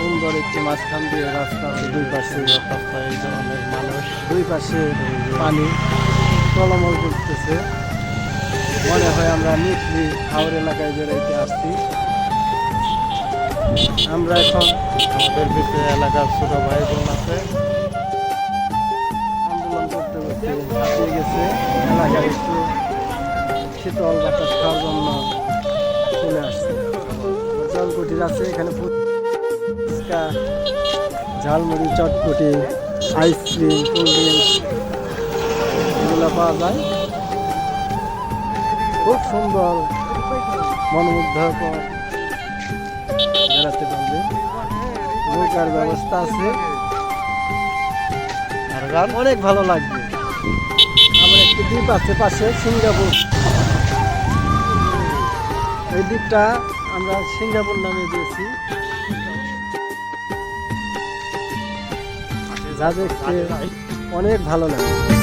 সুন্দর একটি মাঝখান দিয়ে রাস্তা দুই পাশে রাস্তায় অনেক মানুষ। দুই পাশে পানি টলমল করতেছে। মনে হয় আমরা নিচলি হাওড় এলাকায় বেড়াইতে আসছি। আমরা এখন আমাদের ভিতরে এলাকার ছোট ভাই বোন আছে। আন্দোলন করতে করতে হাঁপিয়ে গেছে। এলাকায় একটু শীতল বাতাস খাওয়ার জন্য চলে আসছে। জলকুটির আছে এখানে ফুচকা ঝালমুড়ি, চটপটি, আইসক্রিম, কোল্ড ড্রিঙ্কস, এগুলো পাওয়া যায়। খুব সুন্দর, মনোমুগ্ধকর। বেড়াতে পারবে। নৌকার ব্যবস্থা আছে। আর গান অনেক ভালো লাগবে। আবার একটি দ্বীপ আছে পাশে, সিঙ্গাপুর। এই দ্বীপটা আমরা সিঙ্গাপুর নামে দিয়েছি। যা দেখতে অনেক ভালো লাগে।